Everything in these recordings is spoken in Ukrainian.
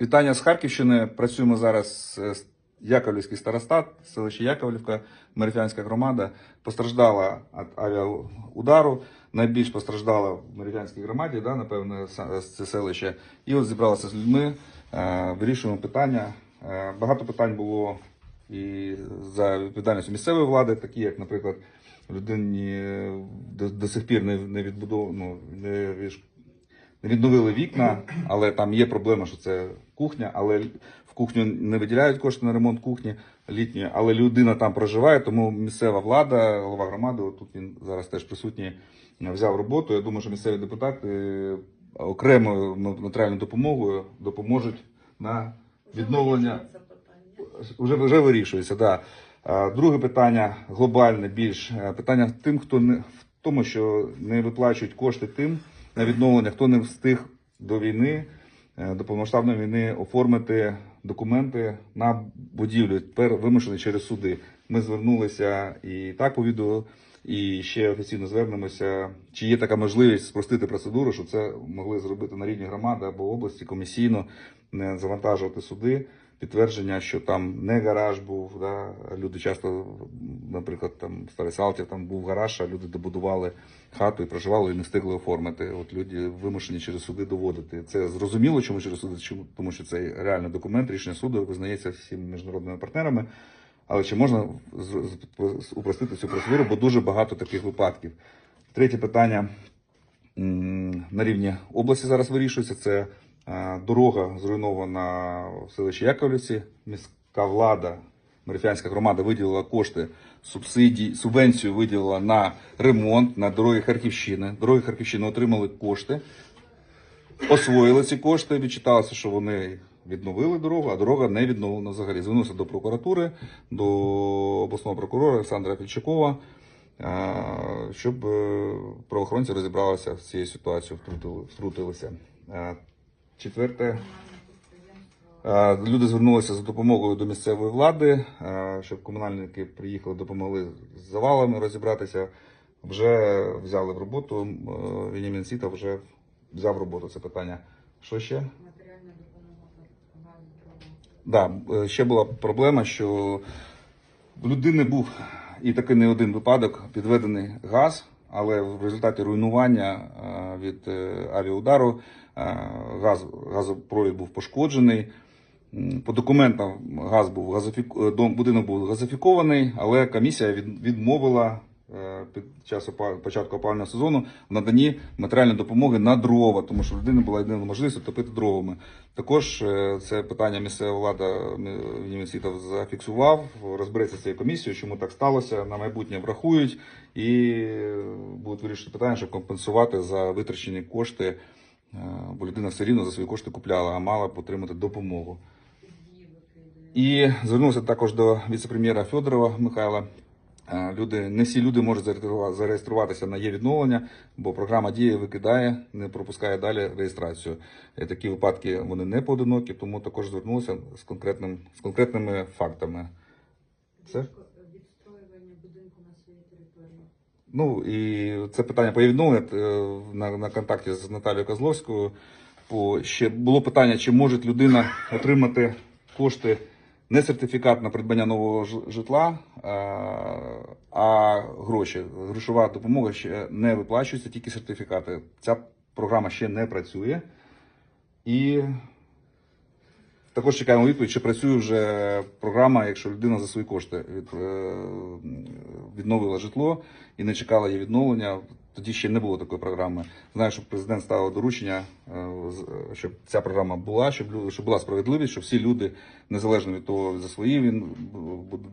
Вітання з Харківщини. Працюємо зараз з Яковлівський старостат, селище Яковлівка, Мерифянська громада. Постраждала від авіаудару. Найбільш постраждала в Мерифянській громаді, да, напевно, це селище. І от зібралися з людьми, е, вирішуємо питання. Е, Багато питань було і за відповідальністю місцевої влади, такі як, наприклад, людині е, до, до сих пір не, не відбудов, не відш- не відновили вікна, але там є проблема, що це кухня, але в кухню не виділяють кошти на ремонт кухні літньої, але людина там проживає, тому місцева влада, голова громади, тут він зараз теж присутній, взяв роботу. Я думаю, що місцеві депутати окремою матеріальною допомогою допоможуть на відновлення вже, вже вирішується, да. Друге питання глобальне більш е, питання тим, хто не в тому, що не виплачують кошти тим на відновлення, хто не встиг до війни, е, до повномасштабної війни оформити документи на будівлю, тепер вимушені через суди. Ми звернулися і так по відео, і ще офіційно звернемося. Чи є така можливість спростити процедуру, щоб це могли зробити на рівні громади або області комісійно, не завантажувати суди підтвердження, що там не гараж був. Да? Люди часто, наприклад, там в Старий Салтів там був гараж, а люди добудували хату і проживали і не встигли оформити. От люди вимушені через суди доводити. Це зрозуміло, чому через суди, чому тому, що це реальний документ, рішення суду визнається всіма міжнародними партнерами. Але чи можна упростити цю процедуру, бо дуже багато таких випадків. Третє питання на рівні області зараз вирішується. Це дорога зруйнована в селищі Яковлівці. Міська влада, Мерифянська громада виділила кошти, субсидії, субвенцію виділила на ремонт на дороги Харківщини. Дороги Харківщини отримали кошти, освоїли ці кошти, відчиталося, що вони відновили дорогу, а дорога не відновлена взагалі. Звернувся до прокуратури, до обласного прокурора Олександра Фільчакова, е, щоб е, правоохоронці розібралися з цією ситуацією, втрутилися. Е, Четверте. Е, Люди звернулися за допомогою до місцевої влади, е, щоб комунальники приїхали, допомогли з завалами розібратися. Вже взяли в роботу. е, Венімін Сіта вже взяв роботу це питання. Що ще? Матеріальна допомога. Да, ще була проблема, що в людини був і такий не один випадок підведений газ, але в результаті руйнування від авіаудару газ, газопровід був пошкоджений. По документам газ був газофік... е, будинок був газифікований, але комісія від... відмовила е, під час початку опалювального сезону в наданні матеріальної допомоги на дрова, тому що в людини була єдина можливість топити дровами. Також е, це питання місцева влада університетів зафіксував, розбереться з цією комісією, чому так сталося. На майбутнє врахують і будуть вирішити питання, щоб компенсувати за витрачені кошти. Бо людина все рівно за свої кошти купляла, а мала отримати допомогу. І звернувся також до віце-прем'єра Федорова Михайла. Е, Люди, не всі люди можуть зареєструва- зареєструватися на є відновлення, бо програма діє викидає, не пропускає далі реєстрацію. Е, Такі випадки вони не поодинокі, тому також звернулися з конкретним з конкретними фактами. Це? Відстроювання будинку на своїй території. Ну і це питання по відновленню е, на, на контакті з Наталією Козловською. По ще було питання, чи може людина отримати кошти не сертифікат на придбання нового житла, а, а гроші. Грошова допомога ще не виплачується, тільки сертифікати. Ця програма ще не працює. І також чекаємо відповідь, чи працює вже програма, якщо людина за свої кошти від, е, відновила житло і не чекала її відновлення. Тоді ще не було такої програми. Знаю, що президент ставив доручення, е, щоб ця програма була, щоб щоб була справедливість, щоб всі люди, незалежно від того, за свої він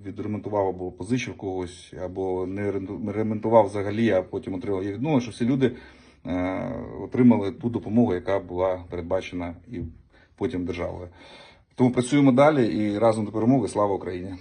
відремонтував або позичив когось, або не ремонтував взагалі, а потім отримав її відновлення, щоб всі люди е, отримали ту допомогу, яка була передбачена і потім державою. Тому працюємо далі і разом до перемоги. Слава Україні!